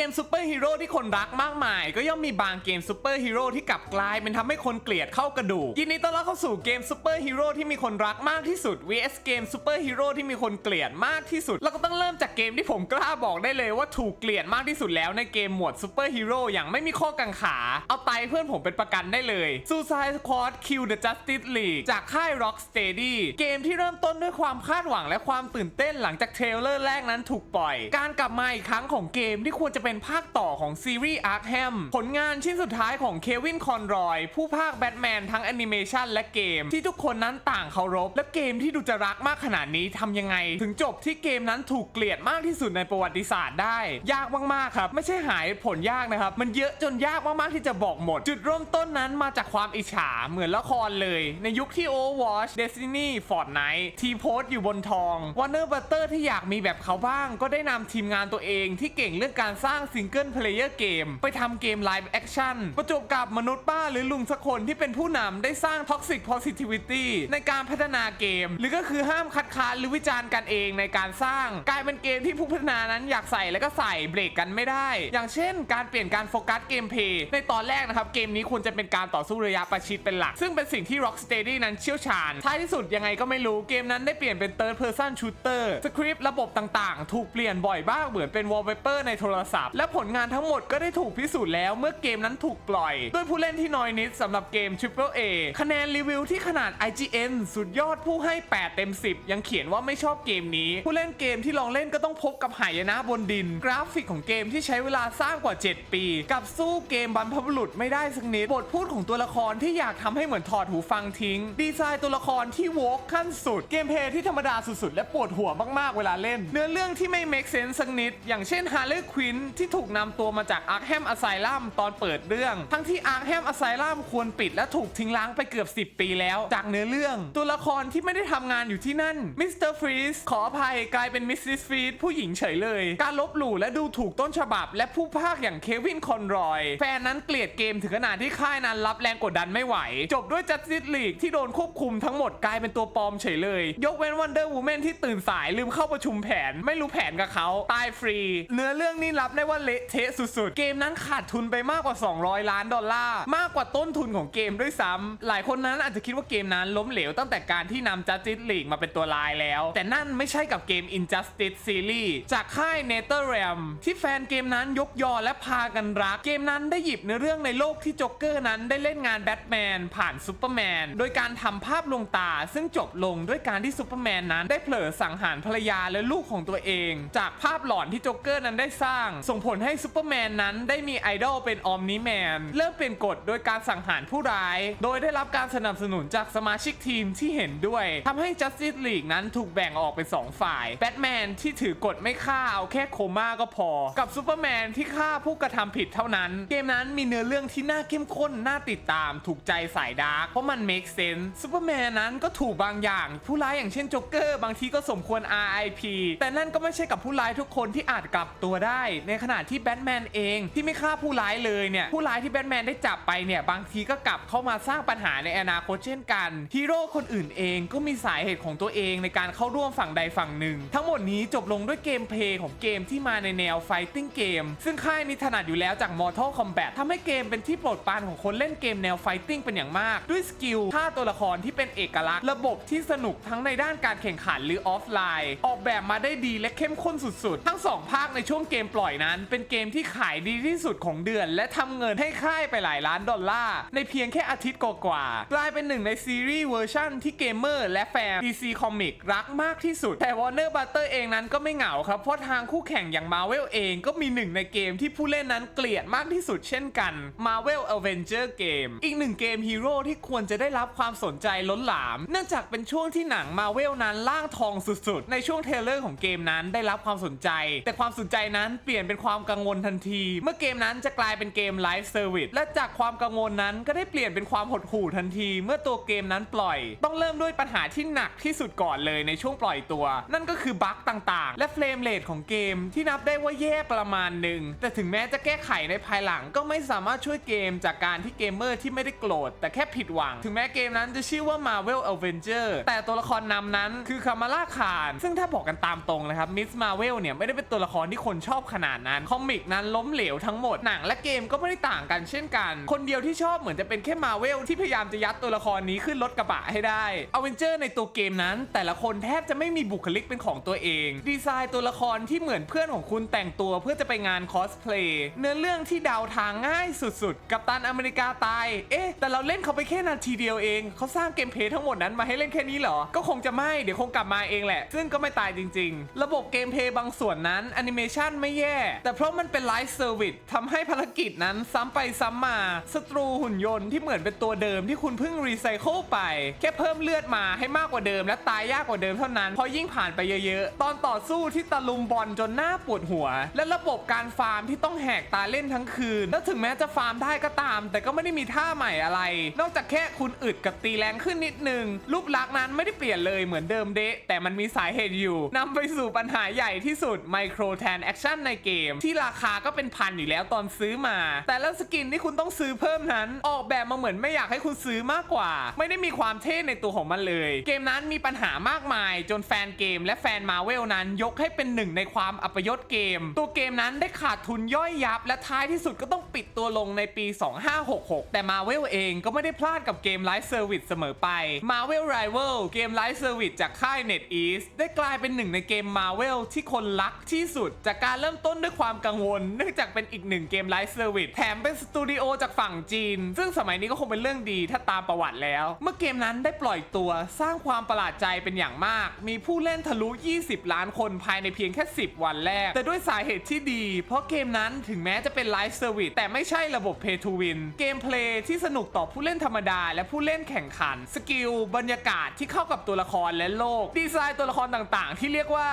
กมซูเปอร์ฮีโร่ที่คนรักมากมาย ก็ย่อมมีบางเกมซูเปอร์ฮีโร่ที่กลับกลายเป็นทำให้คนเกลียดเข้ากระดูกยินดีต้อนรับเข้าสู่เกมซูเปอร์ฮีโร่ที่มีคนรักมากที่สุด vs เกมซูเปอร์ฮีโร่ที่มีคนเกลียดมากที่สุด แล้วก็ต้องเริ่มจากเกมที่ผมกล้าบอกได้เลยว่าถูกเกลียดมากที่สุดแล้วในเกมหมวดซูเปอร์ฮีโร่อย่างไม่มีข้อกังขา เอาไตเพื่อนผมเป็นประกันได้เลย Suicide Squad Kill the Justice League จากค่าย Rocksteady เกมที่เริ่มต้นด้วยความคาดหวังและความตื่นเต้นหลังจากเทรลเลอร์แรกนั้นถูกปล่อย การกลับมาอีกครั้งของเกมที่ควรจะเป็นภาคต่อของซีรีส์ Arkham ผลงานชิ้นสุดท้ายของเควินคอนรอย ผู้ภาคแบทแมนทั้งแอนิเมชันและเกม ที่ทุกคนนั้นต่างเคารพ และเกมที่ดูจะรักมากขนาดนี้ทำยังไง ถึงจบที่เกมนั้นถูกเกลียดมากที่สุดในประวัติศาสตร์ได้ ยากมากๆครับ ไม่ใช่หายผลยากนะครับ มันเยอะจนยากมากๆที่จะบอกหมด จุดเริ่มต้นนั้นมาจากความอิจฉาเหมือนละครเลย ในยุคที่ Overwatch Destiny Fortnite ทีโพสอยู่บนทอง Warner Butter ที่อยากมีแบบเขาบ้าง ก็ได้นำทีมงานตัวเองที่เก่งเรื่องการสร้างางซิงเกิลเพลเยอร์เกมไปทำเกมไลฟ์แอคชั่นประจบกับมนุษย์ป้าหรือลุงสักคนที่เป็นผู้นำได้สร้าง Toxic Positivity ในการพัฒนาเกม หรือก็คือห้ามคัดค้านหรือวิจารณ์กันเองในการสร้าง กลายเป็นเกมที่ผู้พัฒนานั้นอยากใส่แล้วก็ใส่เบรกกันไม่ได้ อย่างเช่น การเปลี่ยนการโฟกัสเกมเพย์ในตอนแรกนะครับเกมนี้ควรจะเป็นการต่อสู้ระยะประชิดเป็นหลัก ซึ่งเป็นสิ่งที่ Rocksteady นั้นเชี่ยวชาญท้ายที่สุดยังไงก็ไม่รู้เกมนั้นได้เปลี่ยนเป็น Third Person Shooter สคริปต์ระบบต่างๆ ถูกเปลี่ยนบ่อยบ้างเหมือนเป็น Wallpaper ในโทรศัพท์และผลงานทั้งหมดก็ได้ถูกพิสูจน์แล้วเมื่อเกมนั้นถูกปล่อย ด้วยผู้เล่นที่น้อยนิดสำหรับเกม Triple A คะแนนรีวิวที่ขนาด IGN สุดยอดผู้ให้ 8 เต็ม 10 ยังเขียนว่าไม่ชอบเกมนี้ ผู้เล่นเกมที่ลองเล่นก็ต้องพบกับหายนะบนดิน กราฟิกของเกมที่ใช้เวลาสร้างกว่า 7 ปี กับสู้เกมบรรพบุรุษไม่ได้สักนิดบทพูดของตัวละครที่อยากทำให้เหมือนถอดหูฟังทิ้ง ดีไซน์ตัวละครที่โวกขั้นสุด เกมเพลย์ที่ธรรมดาสุดๆ และปวดหัวมากๆเวลาเล่น เนื้อเรื่องที่ไม่ make sense สักนิด อย่างเช่น Harley Quinn ที่ถูกนำตัวมาจาก Arkham Asylum ตอนเปิดเรื่อง ทั้งที่ Arkham Asylum ควรปิดและถูกทิ้งล้างไปเกือบ 10 ปีแล้ว จากเนื้อเรื่อง ตัวละครที่ไม่ได้ทำงานอยู่ที่นั่น Mr. Freeze ขออภัยกลายเป็น Mrs. Freeze ผู้หญิงเฉยเลย การลบหลู่และดูถูกต้นฉบับ และผู้พากย์อย่างเควินคอนรอย แฟนนั้นเกลียดเกมถึงขนาดที่ค่ายนั้นรับแรงกดดันไม่ไหว จบด้วย Justice League ที่โดนควบคุมทั้งหมดกลายเป็นตัวปลอมเฉยเลย ยกเว้น Wonder Woman ที่ตื่นสายลืมเข้าประชุมแผน ไม่รู้แผนกับเขาตายฟรี เนื้อเรื่องนี้รับได้ว่าเละเทะสุดๆ เกมนั้นขาดทุนไปมากกว่า 200 ล้านดอลลาร์ มากกว่าต้นทุนของเกมด้วยซ้ำหลายคนนั้นอาจจะคิดว่าเกมนั้นล้มเหลวตั้งแต่การที่นำ Justice League มาเป็นตัวลายแล้ว แต่นั่นไม่ใช่กับเกม Injustice Series จากค่าย n e t h e r r a m ที่แฟนเกมนั้นยกยอและพากันรัก เกมนั้นได้หยิบเนื้อเรื่องในโลกที่โจ๊กเกอร์นั้นได้เล่นงานแบทแมนผ่านซูเปอร์แมนโดยการทำภาพลวงตา ซึ่งจบลงด้วยการที่ซูเปอร์แมนนั้นได้เผลอสังหารภรรยาและลูกของตัวเอง จากภาพหลอนที่โจ๊กเกอร์นั้นได้สร้างส่งผลให้ซูเปอร์แมนนั้นได้มีไอดอลเป็นออมนิแมน เริ่มเป็นกฎโดยการสังหารผู้ร้าย โดยได้รับการสนับสนุนจากสมาชิกทีมที่เห็นด้วยทำให้ Justice League นั้นถูกแบ่งออกเป็น 2 ฝ่าย แบทแมนที่ถือกฎไม่ฆ่าเอาแค่โคม่าก็พอ กับซูเปอร์แมนที่ฆ่าผู้กระทำผิดเท่านั้น เกมนั้นมีเนื้อเรื่องที่น่าเข้มข้น น่าติดตาม ถูกใจสายดาร์ก เพราะมัน make sense ซูเปอร์แมนนั้นก็ถูกบางอย่าง ผู้ร้ายอย่างเช่นโจ๊กเกอร์บางทีก็สมควร RIP แต่นั่นก็ไม่ใช่กับผู้ร้ายทุกคนที่อาจกลับตัวได้ในขณะที่แบทแมนเองที่ไม่ฆ่าผู้ร้ายเลยเนี่ยผู้ร้ายที่แบทแมนได้จับไปเนี่ยบางทีก็กลับเข้ามาสร้างปัญหาในอนาคตเช่นกันฮีโร่คนอื่นเองก็มีสาเหตุของตัวเองในการเข้าร่วมฝั่งใดฝั่งหนึ่ง ทั้งหมดนี้จบลงด้วยเกมเพลย์ของเกมที่มาในแนว Fighting เกมซึ่งค่ายนี้ถนัดอยู่แล้วจาก Mortal Kombat ทำให้เกมเป็นที่โปรดปรานของคนเล่นเกมแนว Fighting เป็นอย่างมาก ด้วยสกิลท่าตัวละครที่เป็นเอกลักษณ์ ระบบที่สนุกทั้งในด้านการแข่งขันหรือออฟไลน์ ออกแบบมาได้ดีและเข้มข้นสุดๆ ทั้งสองภาคในช่วงเกมปล่อยนั้น เป็นเกมที่ขายดีที่สุดของเดือน และทำเงินให้ค่ายไปหลายล้านดอลลาร์ ในเพียงแค่อาทิตย์กว่าๆกลายเป็นหนึ่งในซีรีส์เวอร์ชั่นที่เกมเมอร์และแฟน DC Comic รักมากที่สุด แต่ Warner Butter เองนั้นก็ไม่เหงาครับ เพราะทางคู่แข่งอย่าง Marvel เองก็มีหนึ่งในเกมที่ผู้เล่นนั้นเกลียดมากที่สุดเช่นกัน Marvel Avenger Game อีกหนึ่งเกมฮีโร่ที่ควรจะได้รับความสนใจล้นหลาม เนื่องจากเป็นช่วงที่หนัง Marvel นั้นล่างทองสุดๆ ในช่วงเทรลเลอร์ของเกมนั้นได้รับความสนใจ แต่ความสนใจนั้นเปลี่ยนเป็นความกังวลทันที เมื่อเกมนั้นจะกลายเป็นเกมไลฟ์เซอร์วิสและจากความกังวลนั้นก็ได้เปลี่ยนเป็นความหดหู่ทันที เมื่อตัวเกมนั้นปล่อย ต้องเริ่มด้วยปัญหาที่หนักที่สุดก่อนเลยในช่วงปล่อยตัว นั่นก็คือบั๊กต่างๆ และเฟรมเรทของเกมที่นับได้ว่าแย่ประมาณหนึ่งแต่ถึงแม้จะแก้ไขในภายหลังก็ไม่สามารถช่วยเกมจากการที่เกมเมอร์ที่ไม่ได้โกรธแต่แค่ผิดหวัง ถึงแม้เกมนั้นจะชื่อว่า Marvel Avenger แต่ตัวละครนำนั้นคือคามาล่าคานซึ่งถ้าบอกกันตามตรงนะครับมิสมาเวลเนี่ยไม่ได้เป็นตัวละครที่คนชอบขนาดนั้นนั้นคอมิกนั้นล้มเหลวทั้งหมดหนังและเกมก็ไม่ได้ต่างกันเช่นกัน คนเดียวที่ชอบเหมือนจะเป็นแค่มาเวลที่พยายามจะยัดตัวละครนี้ขึ้นรถกระบะให้ได้อเวนเจอร์ในตัวเกมนั้น แต่ละคนแทบจะไม่มีบุคลิกเป็นของตัวเอง ดีไซน์ตัวละครที่เหมือนเพื่อนของคุณแต่งตัวเพื่อจะไปงานคอสเพลย์เนื้อเรื่องที่เดาทางง่ายสุดๆ กับตันอเมริกาตาย เอ๊ะ แต่เราเล่นเขาไปแค่นาทีเดียวเอง เขาสร้างเกมเพลย์ทั้งหมดนั้นมาให้เล่นแค่นี้เหรอ ก็คงจะไม่ เดี๋ยวคงกลับมาเองแหละ ซึ่งก็ไม่ตายจริง ๆ ระบบเกมเพลย์บางส่วนนั้นแอนิเมชันไม่แย่แต่เพราะมันเป็นไลฟ์เซอร์วิสทำให้ภารกิจนั้นซ้ำไปซ้ำมาศัตรูหุ่นยนต์ที่เหมือนเป็นตัวเดิมที่คุณเพิ่งรีไซเคิลไป แค่เพิ่มเลือดมาให้มากกว่าเดิม และตายยากกว่าเดิมเท่านั้นเพราะยิ่งผ่านไปเยอะๆ ตอนต่อสู้ที่ตะลุมบอลจนหน้าปวดหัว และระบบการฟาร์มที่ต้องแหกตาเล่นทั้งคืน แล้วถึงแม้จะฟาร์มได้ก็ตาม แต่ก็ไม่ได้มีท่าใหม่อะไร นอกจากแค่คุณอึดกับตีแรงขึ้นนิดนึงรูปลักษณ์นั้นไม่ได้เปลี่ยนเลยเหมือนเดิมเดะแต่มันมีสาเหตุอยู่นำไปสู่ปัญหาใหญ่ที่สุดไมโครแทนแอคชั่นในเกม ที่ราคาก็เป็นพันอยู่แล้วตอนซื้อมา แต่แล้วสกินที่คุณต้องซื้อเพิ่มนั้น ออกแบบมาเหมือนไม่อยากให้คุณซื้อมากกว่า ไม่ได้มีความเท่ในตัวของมันเลย เกมนั้นมีปัญหามากมาย จนแฟนเกมและแฟนมาเวลนั้น ยกให้เป็นหนึ่งในความอัปยศเกม ตัวเกมนั้นได้ขาดทุนย่อยยับ และท้ายที่สุดก็ต้องปิดตัวลงในปี 2566 แต่มาเวลเองก็ไม่ได้พลาดกับเกมไลฟ์เซอร์วิสเสมอไป Marvel Rival เกมไลฟ์เซอร์วิสจากค่าย NetEase ได้กลายเป็นหนึ่งในเกม Marvel ที่คนรักที่สุด จากการเริ่มต้นด้วยความกังวล เนื่องจากเป็นอีกหนึ่งเกมไลฟ์เซอร์วิสแถมเป็นสตูดิโอจากฝั่งจีน ซึ่งสมัยนี้ก็คงเป็นเรื่องดีถ้าตามประวัติแล้ว เมื่อเกมนั้นได้ปล่อยตัวสร้างความประหลาดใจเป็นอย่างมาก มีผู้เล่นทะลุ 20 ล้านคนภายในเพียงแค่ 10 วันแรก แต่ด้วยสาเหตุที่ดี เพราะเกมนั้นถึงแม้จะเป็นไลฟ์เซอร์วิสแต่ไม่ใช่ระบบ Pay to Win เกมเพลย์ที่สนุกต่อผู้เล่นธรรมดา และผู้เล่นแข่งขัน สกิลบรรยากาศที่เข้ากับตัวละครและโลก ดีไซน์ตัวละครต่างๆ ที่เรียกว่า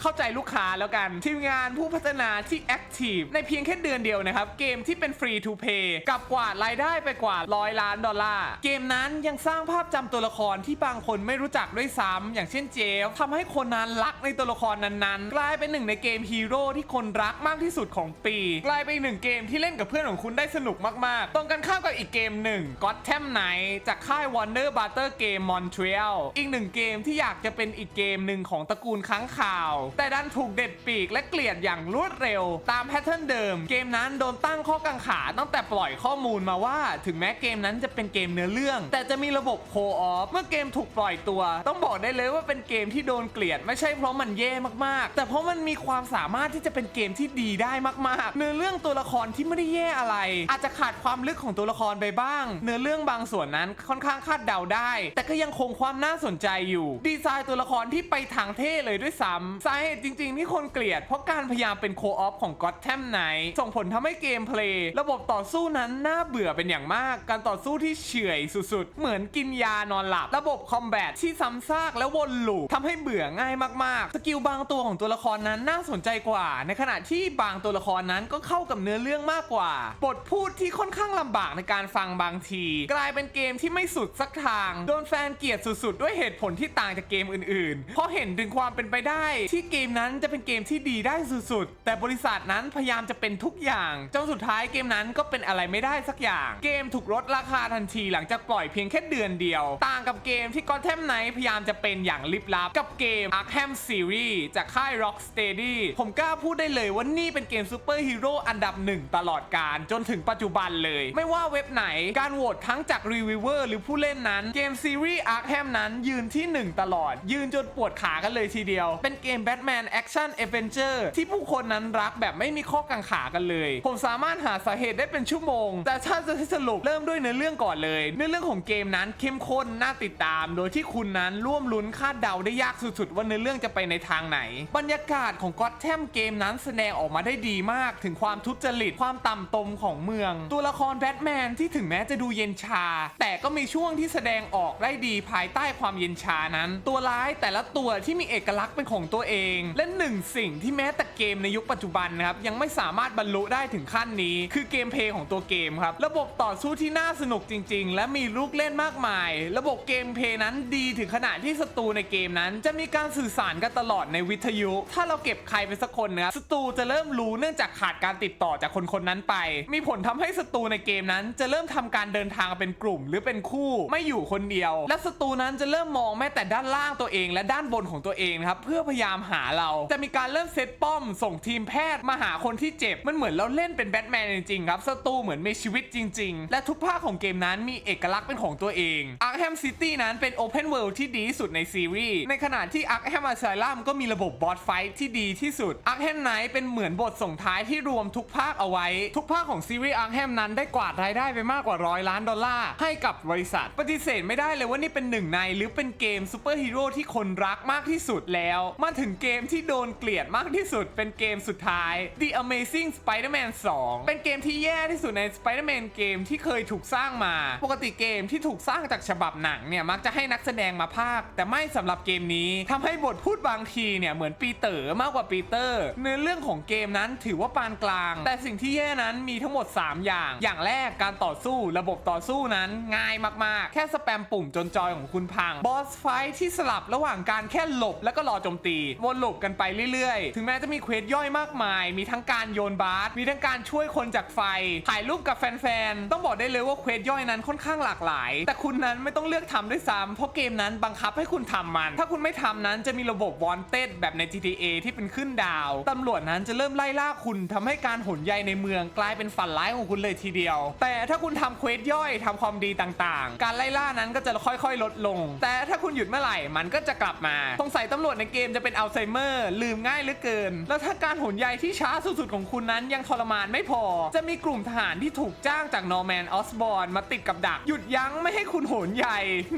เข้าใจลูกค้าแล้วกัน ทีมงานผู้พัฒนาที่แอคทีฟในเพียงแค่เดือนเดียวนะครับ เกมที่เป็นฟรีทูเพย์กับกว่ารายได้ไปกว่าร้อยล้านดอลลาร์ เกมนั้นยังสร้างภาพจำตัวละครที่บางคนไม่รู้จักด้วยซ้ำอย่างเช่นเจฟทำให้คนนั้นรักในตัวละครนั้นๆ กลายเป็นหนึ่งในเกมฮีโร่ที่คนรักมากที่สุดของปี กลายเป็นหนึ่งเกมที่เล่นกับเพื่อนของคุณได้สนุกมากๆ ตรงกันข้ามกับอีกเกมหนึ่ง Gotham Knight จากค่าย Warner Butter Game Montreal อีกหนึ่งเกมที่อยากจะเป็นอีกเกมหนึ่งของตระกูลค้างข่าวแต่ดันถูกเด็ดปีกและเกลียดอย่างรวดเร็ว ตามแพทเทิร์นเดิม เกมนั้นโดนตั้งข้อกังขาตั้งแต่ปล่อยข้อมูลมาว่า ถึงแม้เกมนั้นจะเป็นเกมเนื้อเรื่อง แต่จะมีระบบโคออฟเมื่อเกมถูกปล่อยตัว ต้องบอกได้เลยว่าเป็นเกมที่โดนเกลียดไม่ใช่เพราะมันแย่มากๆ แต่เพราะมันมีความสามารถที่จะเป็นเกมที่ดีได้มากๆ เนื้อเรื่องตัวละครที่ไม่ได้แย่อะไร อาจจะขาดความลึกของตัวละครไปบ้าง เนื้อเรื่องบางส่วนนั้นค่อนข้างคาดเดาได้ แต่ก็ยังคงความน่าสนใจอยู่ ดีไซน์ตัวละครที่ไปทางเท่เลยด้วยซ้ำสาตุจริง ๆ ที่คนเกลียด เพราะการพยายามเป็นโคออฟของ Gotham Knight ส่งผลทำให้เกมเพลย์ระบบต่อสู้นั้นน่าเบื่อเป็นอย่างมาก การต่อสู้ที่เฉื่อยสุดๆ เหมือนกินยานอนหลับ ระบบคอมแบทที่ซ้ำซากและวนลูปทำให้เบื่อง่ายมากๆ สกิลบางตัวของตัวละครนั้นน่าสนใจกว่า ในขณะที่บางตัวละครนั้นก็เข้ากับเนื้อเรื่องมากกว่า บทพูดที่ค่อนข้างลำบากในการฟังบางที กลายเป็นเกมที่ไม่สุดสักทาง โดนแฟนเกลียดสุดๆ ด้วยเหตุผลที่ต่างจากเกมอื่นๆ เพราะเห็นถึงความเป็นไปได้ที่เกมนั้นจะเป็นเกมที่ดีได้สุดๆ แต่บริษัทนั้นพยายามจะเป็นทุกอย่างจนสุดท้ายเกมนั้นก็เป็นอะไรไม่ได้สักอย่าง เกมถูกลดราคาทันทีหลังจากปล่อยเพียงแค่เดือนเดียว ต่างกับเกมที่ Gotham Knight พยายามจะเป็นอย่างลิบลับ กับเกม Arkham Series จากค่าย Rocksteady ผมกล้าพูดได้เลยว่านี่เป็นเกมซูเปอร์ฮีโร่อันดับหนึ่งตลอดการ จนถึงปัจจุบันเลย ไม่ว่าเว็บไหนการโหวตทั้งจากรีวิวเวอร์หรือผู้เล่นนั้นเกมซีรีส์ Arkham นั้นยืนที่ 1 ตลอด ยืนจนปวดขากันเลยทีเดียว เป็นเกม Batman Action Adventure ทแมนแอคชั่นเอเวนเจอร์ที่ผู้คนนั้นรักแบบไม่มีข้อกังขากันเลย ผมสามารถหาสาเหตุได้เป็นชั่วโมง แต่ถ้าจะสรุปเริ่มด้วยเนื้อเรื่องก่อนเลยเนื้อเรื่องของเกมนั้นเข้มข้นน่าติดตาม โดยที่คุณนั้นร่วมลุ้นคาดเดาได้ยากสุดๆ ว่าเนื้อเรื่องจะไปในทางไหน บรรยากาศของก็อตแทมเกมนั้นแสดงออกมาได้ดีมาก ถึงความทุจริตความต่ำตมของเมือง ตัวละครแบทแมนที่ถึงแม้จะดูเย็นชา แต่ก็มีช่วงที่แสดงออกได้ดีภายใต้ความเย็นชานั้น ตัวร้ายแต่ละตัวที่มีเอกลักษณ์เป็นของตัวเองและหนึ่งสิ่งที่แม้แต่เกมในยุคปัจจุบันนะครับยังไม่สามารถบรรลุได้ถึงขั้นนี้ คือเกมเพลย์ของตัวเกมครับระบบต่อสู้ที่น่าสนุกจริง ๆ และมีลูกเล่นมากมาย ระบบเกมเพลย์นั้นดีถึงขนาดที่ศัตรูในเกมนั้น จะมีการสื่อสารกันตลอดในวิทยุ ถ้าเราเก็บใครไปสักคนนะครับศัตรูจะเริ่มรู้เนื่องจากขาดการติดต่อจากคนคนนั้นไป มีผลทำให้ศัตรูในเกมนั้น จะเริ่มทำการเดินทางเป็นกลุ่ม หรือเป็นคู่ไม่อยู่คนเดียว และศัตรูนั้นจะเริ่มมองแม้แต่ด้านล่างตัวเอง และด้านบนของตัวเองนะครับเพื่อพยายามหาาเราจะมีการเริ่มเซตป้อม ส่งทีมแพทย์มาหาคนที่เจ็บ มันเหมือนเราเล่นเป็นแบทแมนจริงๆครับศัตรูเหมือนมีชีวิตจริง ๆ และทุกภาคของเกมนั้นมีเอกลักษณ์เป็นของตัวเอง Arkham City นั้นเป็น Open World ที่ดีสุดในซีรีส์ในขณะที่ Arkham Asylum ก็มีระบบบอสไฟท์ที่ดีที่สุด Arkham Knight เป็นเหมือนบทส่งท้ายที่รวมทุกภาคเอาไว้ ทุกภาคของซีรีส์ Arkham นั้นได้กวาดรายได้ไปมากกว่าร้อยล้านดอลลาร์ให้กับบริษัท ปฏิเสธไม่ได้เลยว่านี่เป็นหนึ่งในหรือเป็นเกมซูเปอร์ฮีโร่ที่คนรักมากที่สุดแล้วมาถึงเกมที่โดนเกลียดมากที่สุด เป็นเกมสุดท้าย The Amazing Spider-Man 2 เป็นเกมที่แย่ที่สุดใน Spider-Man เกมที่เคยถูกสร้างมา ปกติเกมที่ถูกสร้างจากฉบับหนังเนี่ยมักจะให้นักแสดงมาพากแต่ไม่สำหรับเกมนี้ทำให้บทพูดบางทีเนี่ยเหมือนปีเตอร์มากกว่าปีเตอร์เนื้อเรื่องของเกมนั้นถือว่าปานกลาง แต่สิ่งที่แย่นั้นมีทั้งหมด 3 อย่าง อย่างแรกการต่อสู้ระบบต่อสู้นั้นง่ายมากๆ แค่สแปมปุ่มจนจอยของคุณพังบอสไฟที่สลับระหว่างการแค่หลบแล้วก็รอโจมตีวนหลบกันไปเรื่อยๆ ถึงแม้จะมีเควสย่อยมากมาย มีทั้งการโยนบาสมีทั้งการช่วยคนจากไฟ ถ่ายรูปกับแฟนๆ ต้องบอกได้เลยว่าเควสย่อยนั้นค่อนข้างหลากหลาย แต่คุณนั้นไม่ต้องเลือกทำด้วยซ้ำเพราะเกมนั้นบังคับให้คุณทำมัน ถ้าคุณไม่ทำนั้นจะมีระบบวอนเต็ดแบบใน GTA ที่เป็นขึ้นดาวตำรวจนั้นจะเริ่มไล่ล่าคุณทำให้การหนใยในเมืองกลายเป็นฝันร้ายของคุณเลยทีเดียว แต่ถ้าคุณทำเควสย่อยทำความดีต่างๆ การไล่ล่านั้นก็จะค่อยๆ ลดลง แต่ถ้าคุณหยุดเมื่อไหร่มันก็จะกลับมาสงสัยตำรวจในเกมจะเป็นอัลไซเมอร์ ลืมง่ายเหลือเกิน แล้วถ้าการหนใยที่ช้าสุดๆของคุณนั้นยังทรมานไม่พอ จะมีกลุ่มทหารที่ถูกจ้างจากนอร์แมนออสบอร์นมาติดกับดัก หยุดยั้งไม่ให้คุณหนใย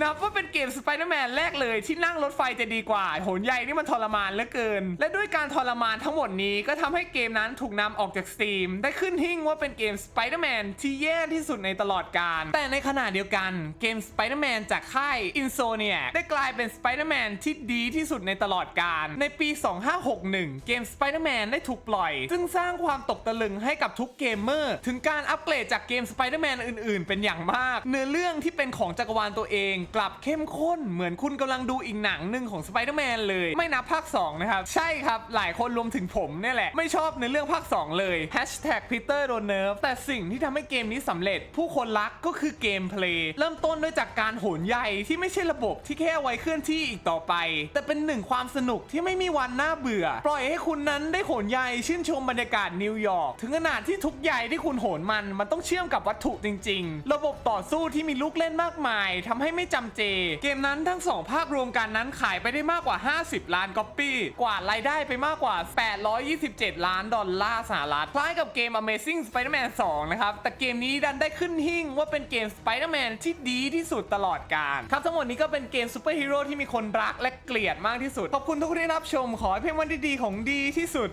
นับว่าเป็นเกมสไปเดอร์แมนแรกเลยที่นั่งรถไฟจะดีกว่า หนใยนี่มันทรมานเหลือเกิน และด้วยการทรมานทั้งหมดนี้ก็ทำให้เกมนั้นถูกนำออกจากสตรีมได้ขึ้นหิ้งว่าเป็นเกมสไปเดอร์แมนที่แย่ที่สุดในตลอดกาลแต่ในขณะเดียวกันเกมสไปเดอร์แมนจากค่าย i n s o n i a ได้กลายเป็นสไปเดอร์แมนที่ดีที่สุดในตลอดกาลในปี 2561 เกมสไปเดอร์แมนได้ถูกปล่อย ซึ่งสร้างความตกตะลึงให้กับทุกเกมเมอร์ ถึงการอัปเกรดจากเกมสไปเดอร์แมนอื่น ๆ เป็นอย่างมาก เนื้อเรื่องที่เป็นของจักรวาลตัวเอง กลับเข้มข้นเหมือนคุณกำลังดูอีกหนังหนึ่งของสไปเดอร์แมนเลย ไม่นับภาค 2 นะครับ ใช่ครับ หลายคนรวมถึงผมเนี่ยแหละ ไม่ชอบในเรื่องภาค 2 เลย Hashtag Peter โดนเนิร์ฟแต่สิ่งที่ทำให้เกมนี้สำเร็จ ผู้คนรักก็คือเกมเพลย์เริ่มต้นด้วยจากการโหนใยที่ไม่ใช่ระบบที่แค่ไว้เคลื่อนที่อีกต่อไป แต่เป็นหนึ่งความสนุกที่ไม่มีวันน่าเบื่อ ปล่อยให้คุณนั้นได้โหนใยชื่นชมบรรยากาศนิวยอร์กถึงขนาดที่ทุกใยที่คุณโหนมันมันต้องเชื่อมกับวัตถุจริง ๆ ระบบต่อสู้ที่มีลูกเล่นมากมายทำให้ไม่จำเจ เกมนั้นทั้งสองภาครวมกันนั้นขายไปได้มากกว่า 50 ล้านก๊อปปี้กว่ารายได้ไปมากกว่า 827 ล้านดอลลาร์สหรัฐคล้ายกับเกม Amazing Spider-Man 2 นะครับ แต่เกมนี้ดันได้ขึ้นหิ้งว่าเป็นเกม Spider-Man ที่ดีที่สุดตลอดกาลครับทั้งหมดนี้ก็เป็นเกมซูเปอร์ฮีโร่ที่มีคนรักและเกลียดมากที่สุดขอบคุณทุกคนที่รับชมขอให้เพลงวันดีๆของดีที่สุด